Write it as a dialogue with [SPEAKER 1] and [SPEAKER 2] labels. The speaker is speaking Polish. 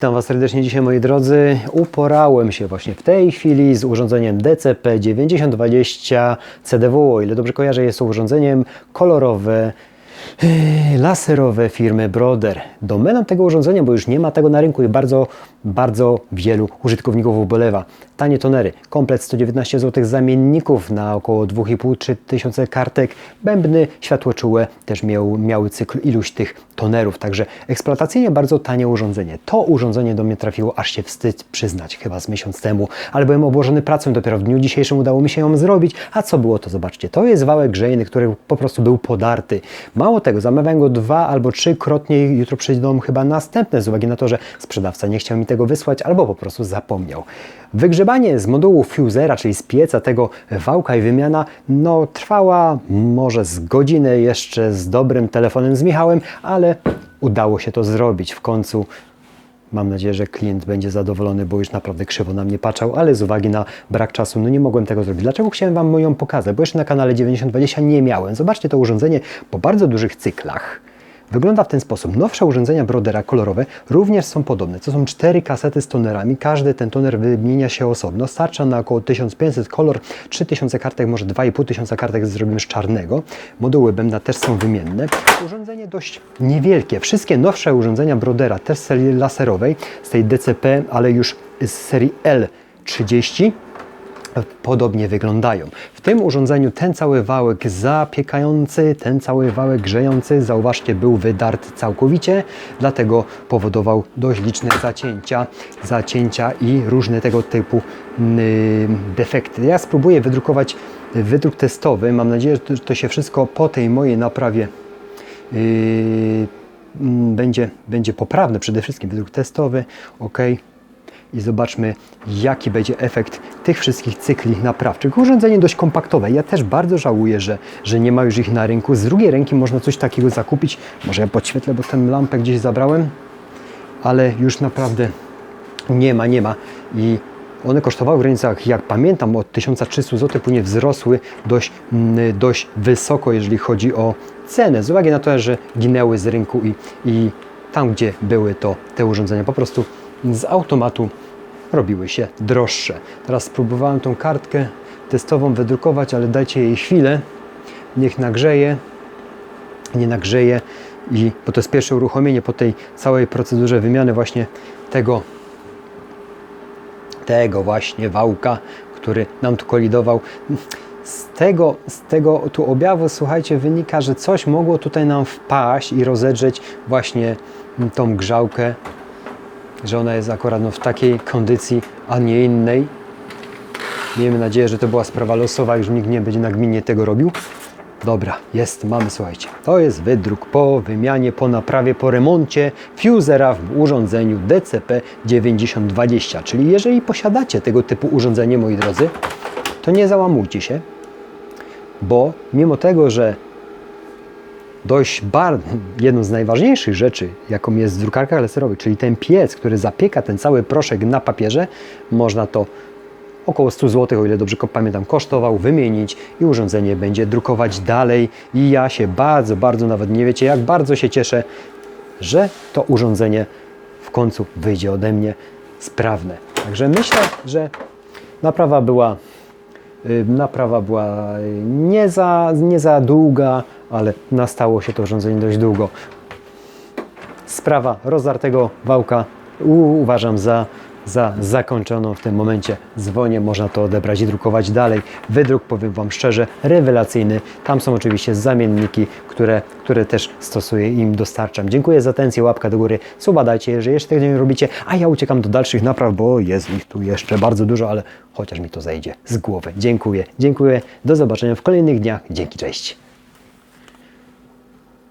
[SPEAKER 1] Witam Was serdecznie dzisiaj moi drodzy. Uporałem się właśnie w tej chwili z urządzeniem DCP 9020 CDW. O ile dobrze kojarzę, jest to urządzeniem kolorowe, laserowe firmy Broder. Domeną tego urządzenia, bo już nie ma tego na rynku i bardzo, bardzo wielu użytkowników ubolewa. Tanie tonery, komplet 119 zł zamienników na około 2,5-3 tysiące kartek, bębny światłoczułe też miał, miały cykl iluś tych tonerów, także eksploatacyjnie bardzo tanie urządzenie. To urządzenie do mnie trafiło, aż się wstyd przyznać, chyba z miesiąc temu, ale byłem obłożony pracą, dopiero w dniu dzisiejszym udało mi się ją zrobić, a co było to zobaczcie, to jest wałek grzejny, który po prostu był podarty. Mało tego, zamawiałem go dwa albo trzykrotnie, jutro przyjdą chyba następne, z uwagi na to, że sprzedawca nie chciał mi tego wysłać albo po prostu zapomniał. Wygrzebanie z modułu fusera, czyli z pieca tego wałka i wymiana, no trwała może z godzinę jeszcze z dobrym telefonem z Michałem, ale udało się to zrobić. W końcu Mam nadzieję, że klient będzie zadowolony, bo już naprawdę krzywo na mnie patrzał, ale z uwagi na brak czasu, no nie mogłem tego zrobić. Dlaczego chciałem Wam moją pokazać? Bo jeszcze na kanale 9020 nie miałem. Zobaczcie to urządzenie po bardzo dużych cyklach. Wygląda w ten sposób. Nowsze urządzenia Brodera kolorowe również są podobne. To są cztery kasety z tonerami. Każdy ten toner wymienia się osobno. Starcza na około 1500 kolor, 3000 kartek, może 2500 kartek zrobimy z czarnego. Moduły bębna też są wymienne. Urządzenie dość niewielkie. Wszystkie nowsze urządzenia Brodera, też z serii laserowej, z tej DCP, ale już z serii L30, podobnie wyglądają. W tym urządzeniu ten cały wałek zapiekający, ten cały wałek grzejący, zauważcie, był wydarty całkowicie, dlatego powodował dość liczne zacięcia, zacięcia i różne tego typu yy, defekty. Ja spróbuję wydrukować wydruk testowy. Mam nadzieję, że to się wszystko po tej mojej naprawie yy, mm, będzie, będzie poprawne. Przede wszystkim wydruk testowy, ok i zobaczmy, jaki będzie efekt tych wszystkich cykli naprawczych. Urządzenie dość kompaktowe. Ja też bardzo żałuję, że, że nie ma już ich na rynku. Z drugiej ręki można coś takiego zakupić. Może ja podświetlę, bo tę lampę gdzieś zabrałem, ale już naprawdę nie ma, nie ma. I one kosztowały w granicach, jak pamiętam, od 1300 zł, później wzrosły dość, mm, dość wysoko, jeżeli chodzi o cenę, z uwagi na to, że ginęły z rynku i, i tam, gdzie były to te urządzenia, po prostu z automatu robiły się droższe. Teraz spróbowałem tą kartkę testową wydrukować, ale dajcie jej chwilę, niech nagrzeje, nie nagrzeje, i, bo to jest pierwsze uruchomienie po tej całej procedurze wymiany właśnie tego, tego właśnie wałka, który nam tu kolidował. Z tego, z tego tu objawu, słuchajcie, wynika, że coś mogło tutaj nam wpaść i rozedrzeć właśnie tą grzałkę że ona jest akurat no, w takiej kondycji, a nie innej. Miejmy nadzieję, że to była sprawa losowa, już nikt nie będzie nagminnie tego robił. Dobra, jest, mamy, słuchajcie. To jest wydruk po wymianie, po naprawie, po remoncie fusera w urządzeniu DCP 9020. Czyli jeżeli posiadacie tego typu urządzenie, moi drodzy, to nie załamujcie się, bo mimo tego, że dość bar- jedną z najważniejszych rzeczy, jaką jest w drukarkach czyli ten piec, który zapieka ten cały proszek na papierze, można to około 100 zł, o ile dobrze pamiętam, kosztował, wymienić i urządzenie będzie drukować dalej. I ja się bardzo, bardzo, nawet nie wiecie, jak bardzo się cieszę, że to urządzenie w końcu wyjdzie ode mnie sprawne. Także myślę, że naprawa była Naprawa była y, nie za, nie za długa, ale nastało się to urządzenie dość długo. Sprawa rozdartego wałka uważam za, za zakończoną w tym momencie. Dzwonię, można to odebrać i drukować dalej. Wydruk, powiem Wam szczerze, rewelacyjny. Tam są oczywiście zamienniki, które, które też stosuję i im dostarczam. Dziękuję za atencję, łapka do góry, suba dajcie, jeżeli jeszcze tego nie robicie, a ja uciekam do dalszych napraw, bo jest ich tu jeszcze bardzo dużo, ale chociaż mi to zejdzie z głowy. Dziękuję, dziękuję, do zobaczenia w kolejnych dniach. Dzięki, cześć.